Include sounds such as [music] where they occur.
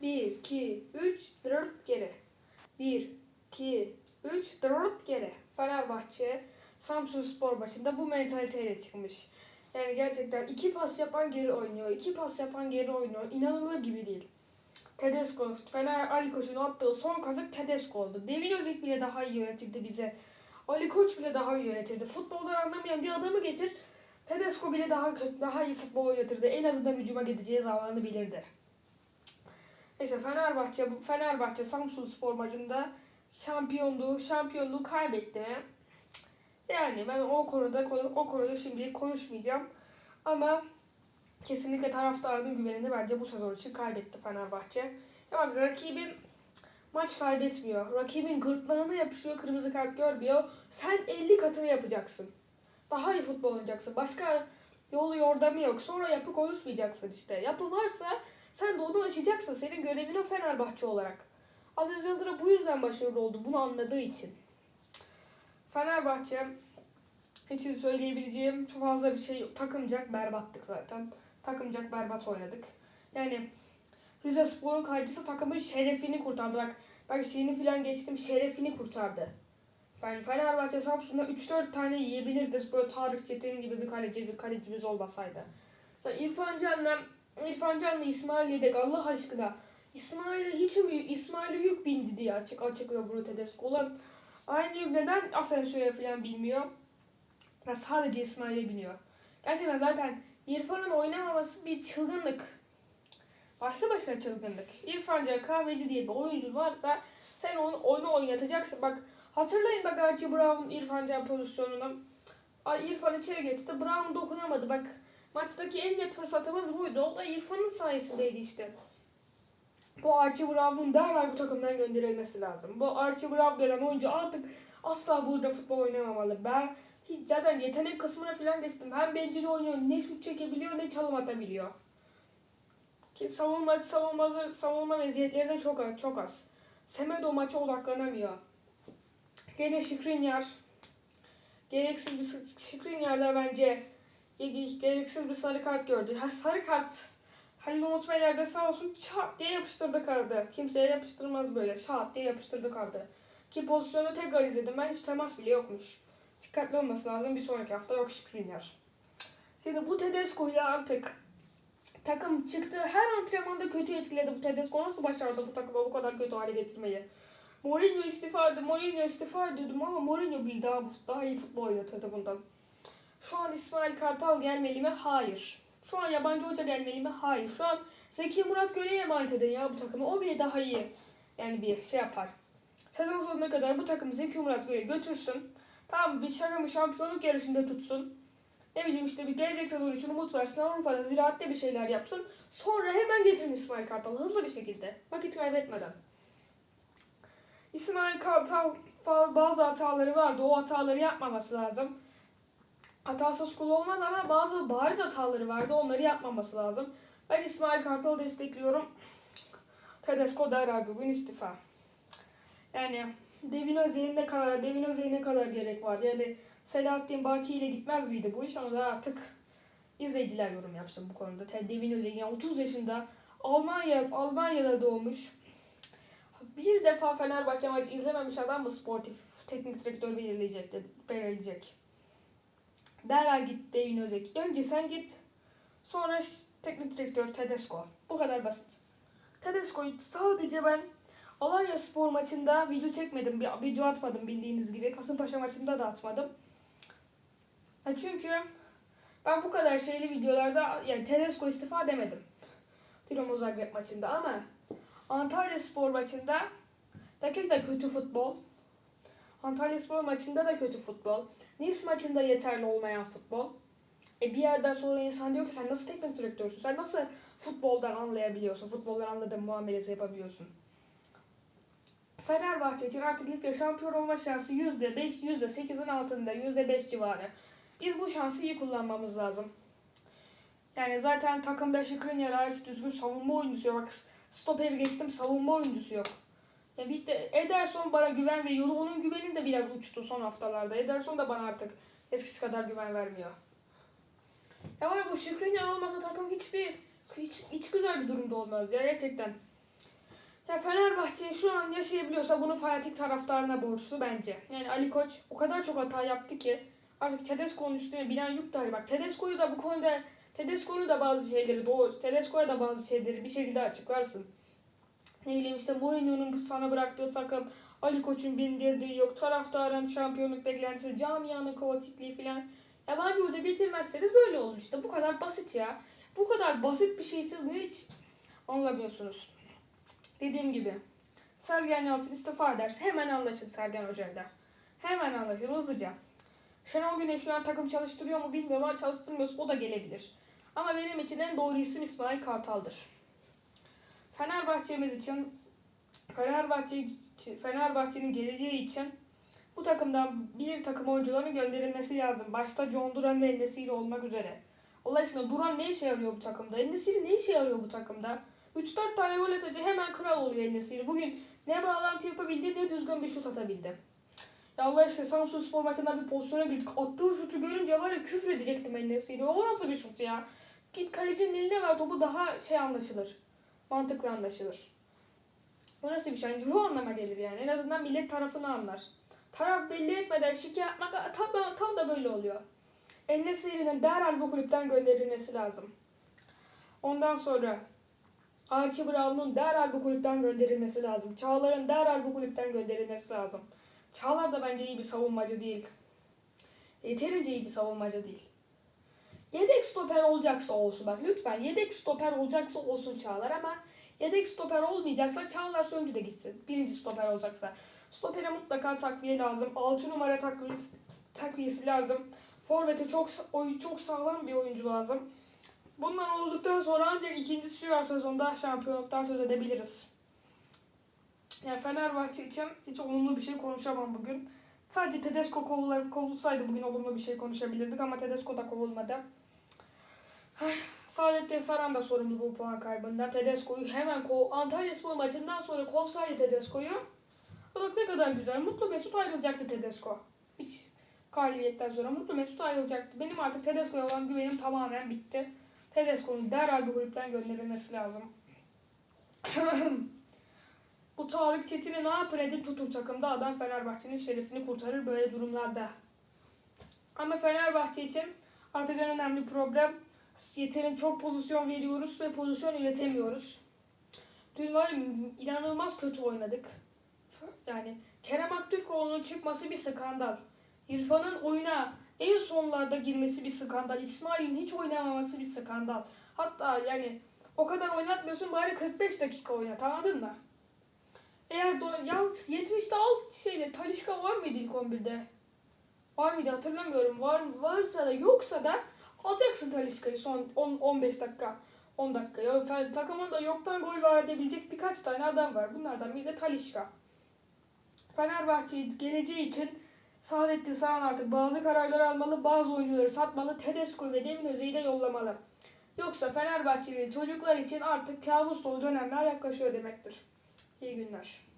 1, 2, 3, 4 geri. 1, 2, 3, 4 geri. Fenerbahçe Samsun Spor maçında bu mentaliteyle çıkmış. Yani gerçekten iki pas yapan geri oynuyor. iki pas yapan geri oynuyor. İnanılır gibi değil. Tedesco, Fener Ali Koç'un attığı son kazık Tedesco oldu. Devin Özek bile daha iyi yönetirdi bize. Ali Koç bile daha iyi yönetirdi. Futboldan anlamayan bir adamı getir. Tedesco bile daha kötü, daha iyi futbol oynatırdı. En azından hücuma gideceği zamanı bilirdi. Neyse Fenerbahçe, Fenerbahçe Samsun Spor maçında şampiyonluğu, şampiyonluğu kaybetti. Yani ben o konuda o konuda şimdilik konuşmayacağım. Ama kesinlikle taraftarın güvenini bence bu sezon için kaybetti Fenerbahçe. Ya bak rakibin maç kaybetmiyor. Rakibin gırtlağına yapışıyor, kırmızı kart görmüyor. Sen 50 katını yapacaksın. Daha iyi futbol oynayacaksın. Başka yolu yordamı yok. Sonra yapı konuşmayacaksın işte. Yapı varsa sen de onu aşacaksın. Senin görevin o Fenerbahçe olarak. Aziz Yıldırım bu yüzden başarılı oldu. Bunu anladığı için. Fenerbahçe için söyleyebileceğim çok fazla bir şey yok. Takımcak berbattık zaten. Takımcak berbat oynadık. Yani Rize Spor'un kalecisi takımın şerefini kurtardı. Bak, bak şeyini falan geçtim şerefini kurtardı. Yani Fenerbahçe Samsun'da 3-4 tane yiyebilirdi. Böyle Tarık Çetin gibi bir kaleci bir kalecimiz olmasaydı. Ya İrfan Can'la İrfan Can'la İsmail Yedek Allah aşkına. İsmail'e hiç mi İsmail'e yük bindi diye açık açıklıyor Bruno Tedesco. Ulan aynı yük neden Asensio'ya falan bilmiyor? Ya sadece İsmail'e biniyor. Gerçekten zaten İrfan'ın oynamaması bir çılgınlık. Başlı başına çılgınlık. İrfan Can Kahveci diye bir oyuncu varsa sen onu, onu oynatacaksın. Bak hatırlayın bak Archie Brown İrfan Can pozisyonunu. İrfan içeri geçti. Brown dokunamadı. Bak maçtaki en net fırsatımız buydu. O da İrfan'ın sayesindeydi işte. Bu Archie Brown'un derhal bu takımdan gönderilmesi lazım. Bu Archie Brown denen oyuncu artık asla burada futbol oynamamalı. Ben hiç zaten yetenek kısmına falan geçtim. Hem bencil oynuyor, ne şut çekebiliyor ne çalım atabiliyor. Ki savunma, savunma, savunma meziyetleri çok az. Çok az. Semedo maça odaklanamıyor. Gene Şikrinyar. Gereksiz bir Şikrinyar'da bence gereksiz bir sarı kart gördü. Ha, sarı kart Halil Umut Beyler de sağ olsun çat diye yapıştırdı kardı. Kimseye yapıştırmaz böyle. Şat diye yapıştırdı kardı. Ki pozisyonu tekrar izledim. Ben hiç temas bile yokmuş. Dikkatli olması lazım. Bir sonraki hafta yok Şikrinyar. Şimdi bu Tedesco ile artık takım çıktı. Her antrenmanda kötü etkiledi bu Tedesco. Nasıl başardı bu takımı bu kadar kötü hale getirmeyi? Mourinho istifa etti. Mourinho istifa ediyordum ama Mourinho bir daha, daha iyi futbol oynatırdı bundan. Şu an İsmail Kartal gelmeli mi? Hayır. Şu an yabancı hoca gelmeli mi? Hayır. Şu an Zeki Murat Göle'ye emanet edin ya bu takımı. O bile daha iyi. Yani bir şey yapar. Sezon sonuna kadar bu takımı Zeki Murat Göle götürsün. Tamam bir şaka şampiyonluk yarışında tutsun. Ne bileyim işte bir gelecek sezon için umut versin. Avrupa'da ziraatte bir şeyler yapsın. Sonra hemen getirin İsmail Kartal hızlı bir şekilde. Vakit kaybetmeden. İsmail Kartal bazı hataları vardı. O hataları yapmaması lazım. Hatasız kul olmaz ama bazı bariz hataları vardı. Onları yapmaması lazım. Ben İsmail Kartal'ı destekliyorum. Tedesco derhal bugün istifa. Yani Devin Özey'in kadar, Devin Özey'e ne kadar gerek var? Yani Selahattin Baki ile gitmez miydi bu iş? Ama da artık izleyiciler yorum yapsın bu konuda. Devin Özey yani 30 yaşında Almanya Almanya'da doğmuş. Bir defa Fenerbahçe maçı izlememiş adam mı sportif teknik direktör belirleyecek, dedi, belirleyecek. Derhal git Devin Özek. Önce sen git. Sonra teknik direktör Tedesco. Bu kadar basit. Tedesco'yu sadece ben Alanya Spor maçında video çekmedim. Bir video atmadım bildiğiniz gibi. Kasımpaşa maçında da atmadım. Ya çünkü ben bu kadar şeyli videolarda yani Tedesco istifa demedim. Dinamo Zagreb maçında ama Antalya Spor maçında dakika kötü futbol. Antalya Spor maçında da kötü futbol. Nice maçında yeterli olmayan futbol. E bir yerden sonra insan diyor ki sen nasıl teknik direktörsün? Sen nasıl futboldan anlayabiliyorsun? Futboldan anladığın muamelesi yapabiliyorsun. Fenerbahçe için artık ligde şampiyon olma şansı %5, %8'in altında, %5 civarı. Biz bu şansı iyi kullanmamız lazım. Yani zaten takımda Şikrinyar hariç düzgün savunma oyuncusu yok. Bak stoperi geçtim savunma oyuncusu yok. Ya bitti. Ederson bana güven veriyordu. Onun güveni de biraz uçtu son haftalarda. Ederson da bana artık eskisi kadar güven vermiyor. Ya var bu Şikrinyar olmasa takım hiçbir hiç, hiç güzel bir durumda olmaz ya gerçekten. Ya Fenerbahçe şu an yaşayabiliyorsa bunu fanatik taraftarına borçlu bence. Yani Ali Koç o kadar çok hata yaptı ki artık Tedesco'nun üstüne binen yük dahi bak. Tedesco'yu da bu konuda Tedesco'nun da bazı şeyleri doğru. Tedesco'ya da bazı şeyleri bir şekilde açıklarsın. Ne bileyim işte Mourinho'nun sana bıraktığı takım, Ali Koç'un bindirdiği yok, taraftarın şampiyonluk beklentisi, camianın kaotikliği filan. Yabancı hoca getirmezseniz böyle olur işte. Bu kadar basit ya. Bu kadar basit bir şeyi siz niye hiç anlamıyorsunuz? Dediğim gibi Sergen Yalçın istifa ederse hemen anlaşın Sergen Hoca'yla. Hemen anlaşın hızlıca. Şenol Güneş şu an takım çalıştırıyor mu bilmiyorum ama çalıştırmıyorsa o da gelebilir. Ama benim için en doğru isim İsmail Kartal'dır. Fenerbahçe'miz için Fenerbahçe Fenerbahçe'nin geleceği için bu takımdan bir takım oyuncuların gönderilmesi lazım. Başta John Duran ve Enesiri olmak üzere. Allah aşkına Duran ne işe yarıyor bu takımda? Enesiri ne işe yarıyor bu takımda? 3-4 tane gol atınca hemen kral oluyor Enesiri. Bugün ne bağlantı yapabildi ne düzgün bir şut atabildi. Ya Allah aşkına Samsun Spor maçında bir pozisyona girdik. Attığı şutu görünce var ya küfür edecektim Enesiri. O nasıl bir şut ya? Git kalecinin eline ver topu daha şey anlaşılır. Mantıklı anlaşılır. Bu nasıl bir şey? Yani bu anlama gelir yani. En azından millet tarafını anlar. Taraf belli etmeden şike yapmak tam, tam da böyle oluyor. Enesiri'nin derhal bu kulüpten gönderilmesi lazım. Ondan sonra Archie Brown'un derhal bu kulüpten gönderilmesi lazım. Çağlar'ın derhal bu kulüpten gönderilmesi lazım. Çağlar da bence iyi bir savunmacı değil. Yeterince iyi bir savunmacı değil. Yedek stoper olacaksa olsun bak lütfen yedek stoper olacaksa olsun Çağlar ama yedek stoper olmayacaksa Çağlar Söncü de gitsin. Birinci stoper olacaksa. Stopere mutlaka takviye lazım. 6 numara takviyesi, takviyesi lazım. Forvet'e çok oy, çok sağlam bir oyuncu lazım. Bunlar olduktan sonra ancak ikinci süper sezonda şampiyonluktan söz edebiliriz. Yani Fenerbahçe için hiç olumlu bir şey konuşamam bugün. Sadece Tedesco kovulsaydı bugün olumlu bir şey konuşabilirdik ama Tedesco da kovulmadı. Saadettin Saran da sorumlu bu puan kaybından. Tedesco'yu hemen kov... Antalya Spor maçından sonra kovsaydı Tedesco'yu. Bak ne kadar güzel. Mutlu Mesut ayrılacaktı Tedesco. Hiç galibiyetten sonra Mutlu Mesut ayrılacaktı. Benim artık Tedesco'ya olan güvenim tamamen bitti. Tedesco'nun derhal bu kulüpten gönderilmesi lazım. [coughs] bu Tarık Çetin'i ne yapın edin tutun takımda adam Fenerbahçe'nin şerefini kurtarır böyle durumlarda. Ama Fenerbahçe için artık en önemli problem Yeter'in çok pozisyon veriyoruz ve pozisyon üretemiyoruz. Dün var ya, inanılmaz kötü oynadık. Yani Kerem Aktürkoğlu'nun çıkması bir skandal. İrfan'ın oyuna en sonlarda girmesi bir skandal. İsmail'in hiç oynamaması bir skandal. Hatta yani o kadar oynatmıyorsun bari 45 dakika oynat anladın mı? Eğer do- yalnız 70'te al şeyle Talişka var mıydı ilk 11'de? Var mıydı hatırlamıyorum. Var varsa da yoksa da alacaksın Talişka'yı son 10 15 dakika. 10 dakika. Ya fe- takımın da yoktan gol var edebilecek birkaç tane adam var. Bunlardan biri de Talişka. Fenerbahçe geleceği için Saadettin Saran artık bazı kararlar almalı, bazı oyuncuları satmalı, Tedesco ve Demin Özey'i de yollamalı. Yoksa Fenerbahçeli çocuklar için artık kabus dolu dönemler yaklaşıyor demektir. İyi günler.